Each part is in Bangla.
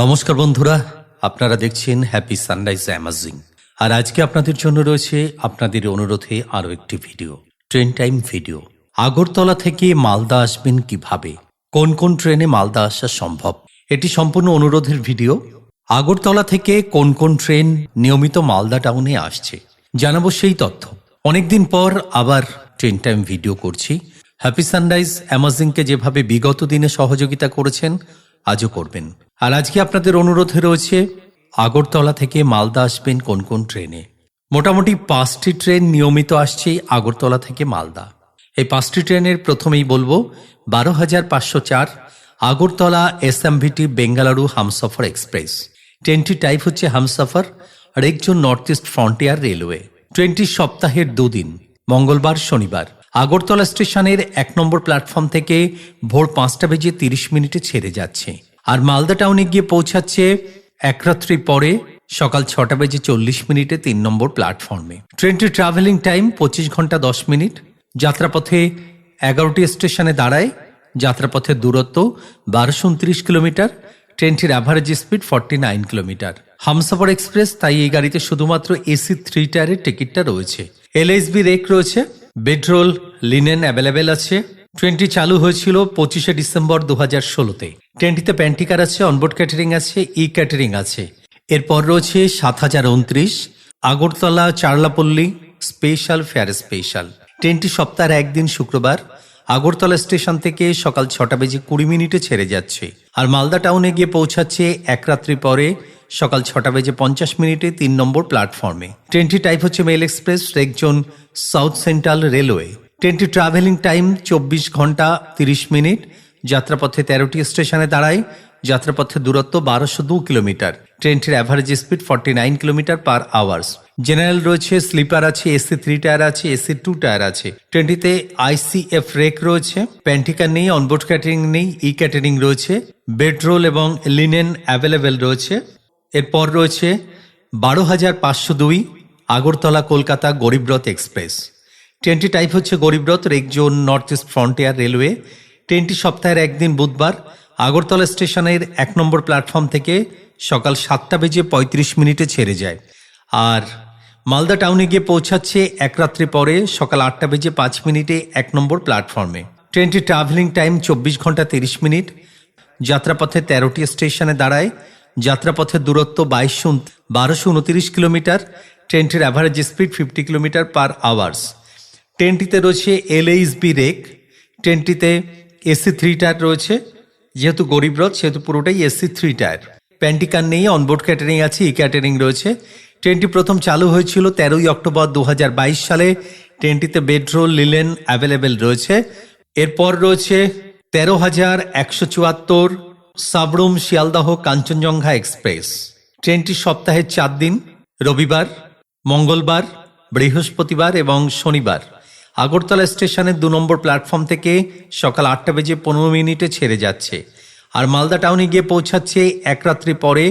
নমস্কার বন্ধুরা, আপনারা দেখছেন হ্যাপি সানরাইজ অ্যামাজিং আর আজকে আপনাদের জন্য রয়েছে আপনাদের অনুরোধে আরও একটি video train time video Agartala থেকে মালদা আসবেন কীভাবে? কোন কোন ট্রেনে মালদা আসা সম্ভব? এটি সম্পূর্ণ অনুরোধের ভিডিও আগরতলা থেকে কোন কোন ট্রেন নিয়মিত মালদা টাউনে আসছে? জানাব সেই তথ্য। অনেকদিন পর আবার ট্রেন টাইম ভিডিও করছি। হ্যাপি সানরাইজ অ্যামাজিংকে যেভাবে বিগত দিনে সহযোগিতা করেছেন আজও করবেন। আর আজকে আপনাদের অনুরোধে রয়েছে, আগরতলা থেকে মালদা আসবেন কোন কোন ট্রেনে। মোটামুটি পাঁচটি ট্রেন নিয়মিত আসছে আগরতলা থেকে মালদা। এই পাঁচটি ট্রেনের প্রথমেই বলব, বারো হাজার পাঁচশো চার Agartala S SMVT Bengaluru Humsafar express. ট্রেনটি টাইপ হচ্ছে হামসফর, আর একজন নর্থ ইস্ট ফ্রন্টিয়ার রেলওয়ে। ট্রেনটি সপ্তাহের দুদিন, মঙ্গলবার, শনিবার। আগরতলা স্টেশনের এক নম্বর প্ল্যাটফর্ম থেকে ভোর পাঁচটা বেজে তিরিশ মিনিটে ছেড়ে যাচ্ছে। আর মালদা টাউনে গিয়ে পৌঁছাচ্ছে এক রাত্রি পরে সকাল ছটা বেজে চল্লিশ মিনিটে তিন নম্বর প্ল্যাটফর্মে। ট্রেনটির ট্রাভেলিং টাইম পঁচিশ ঘণ্টা দশ মিনিট। যাত্রাপথে এগারোটি স্টেশনে দাঁড়ায়। যাত্রাপথের দূরত্ব বারোশো উনত্রিশ কিলোমিটার। ট্রেনটির average speed forty nine kilometre. Humsafar express তাই এই গাড়িতে শুধুমাত্র এসি থ্রি টায়ারের টিকিটটা রয়েছে। এলএসবি রেক রয়েছে। বেডরোল লিনেন অ্যাভেলেবেল আছে। ট্রেনটি চালু হয়েছিল পঁচিশে ডিসেম্বর দু হাজার ষোলোতে ট্রেনটিতে প্যান্টিকার আছে অনবোর্ড ক্যাটারিং আছে ই ক্যাটারিং আছে। এরপর রয়েছে সাত হাজার উনত্রিশ, Agartala, Charlapalli special fare special ট্রেনটি সপ্তাহের একদিন শুক্রবার, আগরতলা স্টেশন থেকে সকাল ছটা বেজে কুড়ি মিনিটে ছেড়ে যাচ্ছে। আর মালদা টাউনে গিয়ে পৌঁছাচ্ছে এক রাত্রি পরে সকাল ছটা বেজে পঞ্চাশ মিনিটে তিন নম্বর প্ল্যাটফর্মে ট্রেনটি টাইপ হচ্ছে mail express rake zone south central railway ট্রেনটি ট্রাভেলিং টাইম চব্বিশ ঘণ্টা তিরিশ মিনিট, যাত্রাপথে তেরোটি স্টেশনে দাঁড়ায় যাত্রাপথের দূরত্ব বারোশো দু কিলোমিটার। ট্রেনটির average speed forty nine kilometre per hours general রয়েছে স্লিপার আছে এসি থ্রি টায়ার আছে এসি টু টায়ার আছে। ট্রেনটিতে আইসিএফ রেক রয়েছে প্যান্টিকার নেই অনবোর্ড ক্যাটারিং নেই ই ক্যাটারিং রয়েছে বেডরোল এবং লিনেন অ্যাভেলেবেল রয়েছে। এরপর রয়েছে, বারো হাজার পাঁচশো দুই, আগরতলা কলকাতা গরিবরথ এক্সপ্রেস। ট্রেনটি টাইপ হচ্ছে Garib Rath rake zone north east frontier railway ট্রেনটি সপ্তাহের একদিন বুধবার, আগরতলা স্টেশনের এক নম্বর প্ল্যাটফর্ম থেকে সকাল সাতটা বেজে পঁয়ত্রিশ মিনিটে ছেড়ে যায়। আর মালদা টাউনে গিয়ে পৌঁছাচ্ছে এক রাত্রি পরে সকাল আটটা বেজে পাঁচ মিনিটে এক নম্বর প্ল্যাটফর্মে ট্রেনটি ট্রাভেলিং টাইম চব্বিশ ঘণ্টা তিরিশ মিনিট। যাত্রাপথে তেরোটি স্টেশনে দাঁড়ায়। যাত্রাপথের দূরত্ব বাইশশো বারোশো উনতিরিশ কিলোমিটার। ট্রেনটির average speed fifty kilometre per hours ট্রেনটিতে রয়েছে এলএইচবি রেক ট্রেনটিতে এসি থ্রি টায়ার রয়েছে। যেহেতু গরিবরথ সেহেতু পুরোটাই AC three tier. Pantry car নেই অনবোর্ড ক্যাটারিং আছে, ই ক্যাটারিং রয়েছে। ট্রেনটি প্রথম চালু হয়েছিল তেরোই অক্টোবর দু হাজার বাইশ সালে। ট্রেনটিতে বেডরোল, লিলেন অ্যাভেলেবেল রয়েছে। এরপর রয়েছে তেরো হাজার একশো চুয়াত্তর সাবরুম শিয়ালদাহ কাঞ্চনজঙ্ঘা এক্সপ্রেস। ট্রেনটি সপ্তাহে চার দিন, রবিবার, মঙ্গলবার, বৃহস্পতিবার এবং শনিবার। আগরতলা স্টেশনের দু নম্বর প্ল্যাটফর্ম থেকে সকাল আটটা বেজে পনেরো মিনিটে ছেড়ে যাচ্ছে। আর মালদা টাউনে গিয়ে পৌঁছাচ্ছে এক রাত্রি পরে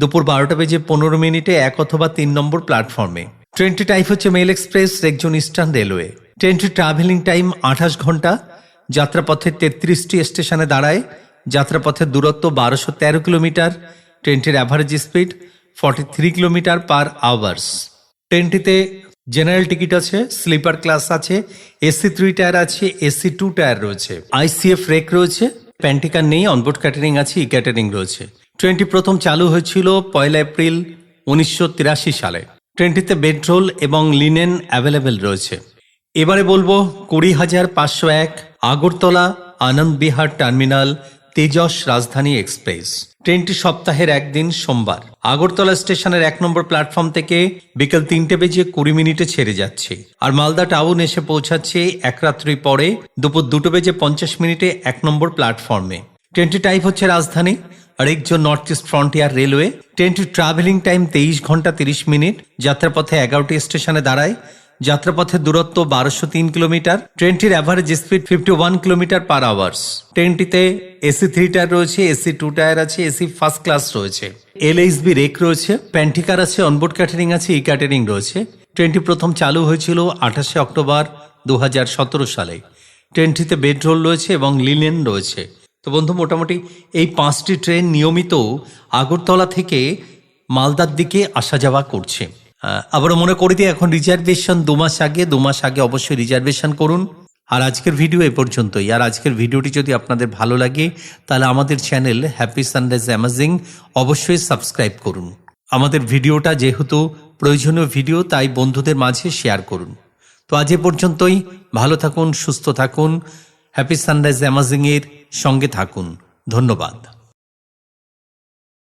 দুপুর বারোটা বেজে পনেরো মিনিটে এক অথবা তিন নম্বর প্ল্যাটফর্মে। ট্রেনটি টাইপ হচ্ছে mail express rake zone eastern railway. ট্রেনটির ট্রাভেলিং টাইম আঠাশ ঘণ্টা। যাত্রাপথে তেত্রিশটি স্টেশনে দাঁড়ায়। যাত্রাপথের দূরত্ব বারোশো তেরো কিলোমিটার। ট্রেনটির average speed forty three kilometre per hours ট্রেনটিতে general ticket আছে স্লিপার ক্লাস আছে এসি থ্রি টায়ার আছে এসি টু টায়ার রয়েছে আইসিএফ রেক রয়েছে প্যান্টিকার নেই অনবোর্ড ক্যাটারিং আছে ই ক্যাটারিং রয়েছে। ট্রেনটি প্রথম চালু হয়েছিল পয়লা এপ্রিল উনিশশো তিরাশি সালে। ট্রেনটিতে বেডরোল এবং লিনেন অ্যাভেলেবেল রয়েছে। এবারে বলব কুড়ি হাজার পাঁচশো এক আগরতলা আনন্দ বিহার টার্মিনাল তেজস রাজধানী এক্সপ্রেস। ট্রেনটি সপ্তাহের একদিন সোমবার। আগরতলা স্টেশনের এক নম্বর প্ল্যাটফর্ম থেকে বিকেল তিনটে বেজে কুড়ি মিনিটে ছেড়ে যাচ্ছে। আর মালদা টাউন এসে পৌঁছাচ্ছে এক রাত্রি পরে দুপুর দুটো বেজে পঞ্চাশ মিনিটে এক নম্বর প্ল্যাটফর্মে। ট্রেনটি টাইপ হচ্ছে রাজধানী, আর একজন নর্থ ইস্ট ফ্রন্টিয়ার রেলওয়ে। ট্রেনটির ট্রাভেলিং টাইম তেইশ ঘণ্টা তিরিশ মিনিট, যাত্রাপথে এগারোটি স্টেশনে দাঁড়ায়। যাত্রাপথের দূরত্ব বারোশো তিন কিলোমিটার, ট্রেনটির average speed fifty one kilometre per hours ট্রেনটিতে AC three tier রয়েছে এসি টু টায়ার আছে এসি ফার্স্ট ক্লাস রয়েছে। এলএইচবি রেক রয়েছে প্যান্টিকার আছে অনবোর্ড ক্যাটারিং আছে ই ক্যাটারিং রয়েছে। ট্রেনটি প্রথম চালু হয়েছিল আঠাশে অক্টোবর দু হাজার সতেরো সালে। ট্রেনটিতে বেডরোল রয়েছে এবং লিনেন রয়েছে। তো বন্ধু, মোটামুটি এই পাঁচটি ট্রেন নিয়মিত আগরতলা থেকে মালদার দিকে আসা যাওয়া করছে। আবারও মনে করি দিই এখন রিজার্ভেশন দু মাস আগে, দু মাস আগে অবশ্যই রিজার্ভেশন করুন। আর আজকের ভিডিও এ পর্যন্তই। আর আজকের ভিডিওটি যদি আপনাদের ভালো লাগে, তাহলে আমাদের চ্যানেল হ্যাপি সানরাইজ অ্যামাজিং অবশ্যই সাবস্ক্রাইব করুন। আমাদের ভিডিওটা যেহেতু প্রয়োজনীয় ভিডিও তাই বন্ধুদের মাঝে শেয়ার করুন। তো আজ এ পর্যন্তই। ভালো থাকুন, সুস্থ থাকুন। হ্যাপি সানরাইজ অ্যামাজিংয়ের সঙ্গে থাকুন। ধন্যবাদ।